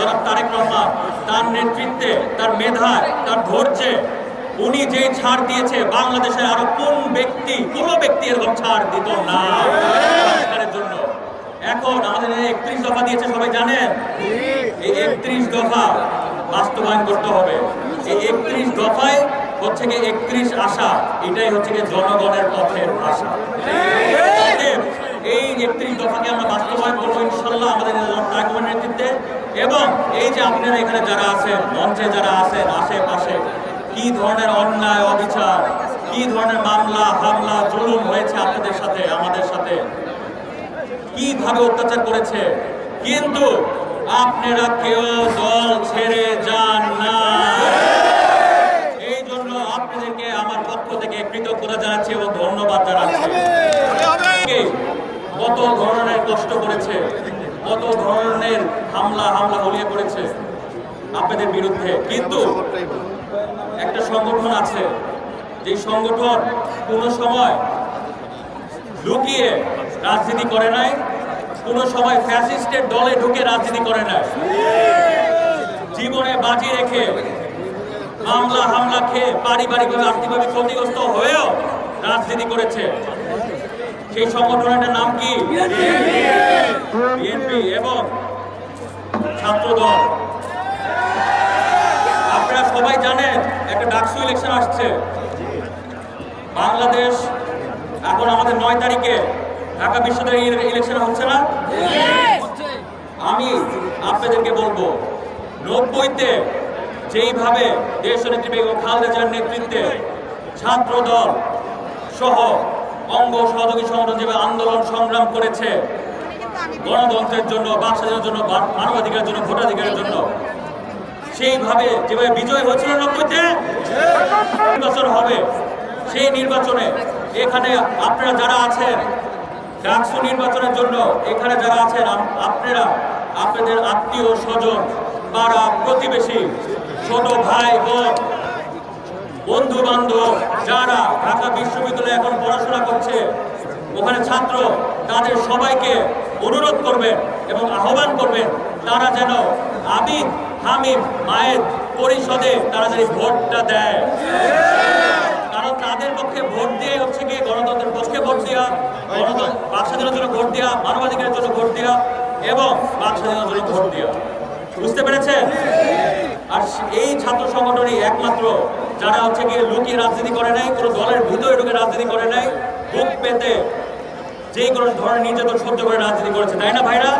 জনাব তারেক রহমান, তার নেতৃত্বে, তার মেধায়, তার ধৈর্যে উনি যেই ছাড় দিয়েছে, বাংলাদেশে আরও কোন ব্যক্তি কোন ব্যক্তি এরকম ছাড় দিত না। সরকারের জন্য। এখন আমাদের একত্রিশ দফা দিয়েছে, সবাই জানেন? এই একত্রিশ দফা বাস্তবায়ন করতে হবে। এই একত্রিশ দফায় হচ্ছে কি একত্রিশ আশা, এটাই হচ্ছে গিয়ে জনগণের পথের আশা। একত্রিশ দফাকে আমরা বাস্তবায়ন করব ইনশাল্লাহ আমাদের আগমনের নেতৃত্বে। এবং এই যে আপনারা এখানে যারা আছেন, মঞ্চে যারা আছেন, আশেপাশে, কি ধরনের অন্যায়, অবিচার, কি ধরনের মামলা, হামলা, জুলুম হয়েছে আপনাদের সাথে, আমাদের সাথে, কীভাবে অত্যাচার করেছে, কিন্তু আপনারা কেউ দল ছেড়ে যান না এই জন্য আপনাদেরকে আমার পক্ষ থেকে কৃতজ্ঞতা জানাচ্ছি এবং ধন্যবাদ জানাচ্ছি কে কত ধরনের কষ্ট করেছে, কত ধরনের হামলা হামলা হলিয়ে পড়েছে আপনাদের বিরুদ্ধে। কিন্তু একটা সংগঠন আছে যে সংগঠন কোনো সময় লুকিয়ে রাজনীতি করে নাই, কোনো সময় ফ্যাসিস্টের দলে ঢুকে রাজনীতি করে নাই। জীবনে বাজি রেখে মামলা হামলা খেয়ে পারিবারিকভাবে আর্থিকভাবে ক্ষতিগ্রস্ত হয়েও রাজনীতি করেছে। সেই সংগঠনের নাম কি? বিএনপি এবং ছাত্রদল। আপনারা সবাই জানেন, একটা ডাকসু ইলেকশন আসছে। বাংলাদেশ এখন আমাদের নয় তারিখে ঢাকা বিশ্ববিদ্যালয় ইলেকশন হচ্ছে না? আমি আপনাদেরকে বলব, নব্বইতে যেইভাবে দেশ নেত্রী বেগম খালেদা জিয়ার নেতৃত্বে ছাত্র দল সহ অঙ্গ সহযোগী সংগঠন যেভাবে আন্দোলন সংগ্রাম করেছে। গণতন্ত্রের জন্য বাক স্বাধীনতার জন্য মানবাধিকারের জন্য, ভোটাধিকারের জন্য। সেইভাবে যেভাবে বিজয় হয়েছিল নব্বইতে নির্বাচন হবে, সেই নির্বাচনে। এখানে আপনারা যারা আছেন, ডাকসু নির্বাচনের জন্য, এখানে যারা আছেন আপ- আপনারা, আপনাদের আত্মীয় স্বজন, পাড়া প্রতিবেশী, ছোট ভাই, বোন বন্ধু বান্ধব যারা ঢাকা বিশ্ববিদ্যালয়ে এখন পড়াশোনা করছে, ওখানে ছাত্র তাদের সবাইকে অনুরোধ করবেন এবং আহ্বান করবেন, তারা যেন আবিদ হামিদ মায়ের পরিষদে তারা যেন ভোটটা দেয়। কারণ তাদের পক্ষে ভোট দিয়ে হচ্ছে গিয়ে গণতন্ত্রের পক্ষে ভোট দেওয়া গণতন্ত্র বাক স্বাধীনতার জন্য ভোট দেওয়া মানবাধিকারের জন্য ভোট দেওয়া এবং স্বাধীনতার জন্য ভোট দেওয়া বুঝতে পেরেছেন? আর এই ছাত্র সংগঠনই একমাত্র যারা হচ্ছে গিয়ে লুকিয়ে রাজনীতি করে নাই, কোনো দলের ভিতরে ঢুকে রাজনীতি করে নাই, বুক পেতে যে কোনো ধরনের নির্যাতন সহ্য করে রাজনীতি করেছে, তাই না ভাইরা?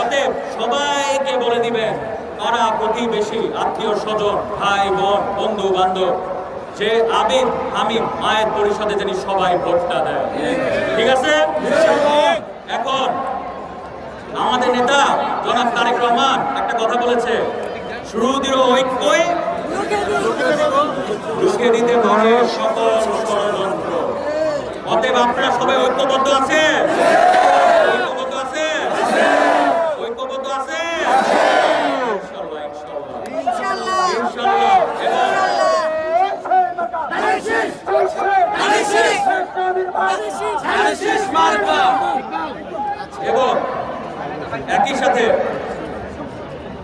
অতএব সবাইকে বলে দিবেন পাড়া প্রতিবেশী, আত্মীয় স্বজন, ভাই, বোন, বন্ধু, বান্ধব, যে আবিদ হামিদ মায়ের পরিষদে যিনি সবাই ভোটটা দেয়। ঠিক আছে? এখন আমাদের নেতা জনাব তারেক রহমান একটা কথা বলেছে শুরু সুদৃঢ় ঐক্যই রুখে দিতে পারে সকল ষড়যন্ত্র অতএব আপনারা সবাই ঐক্যবদ্ধ আছে? ঐক্যবদ্ধ আছে? ঐক্যবদ্ধ আছে? এবং একই সাথে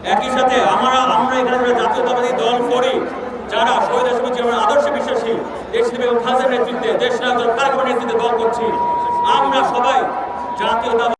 একই সাথে আমরা আমরা এখানে যারা জাতীয়তাবাদী দল করি, যারা শহীদ আসবে যে আমরা আদর্শে বিশ্বাসী, দেশ বেগম খালেদার নেতৃত্বে, দেশ নেতৃত্বে দল করছি, আমরা সবাই জাতীয়তা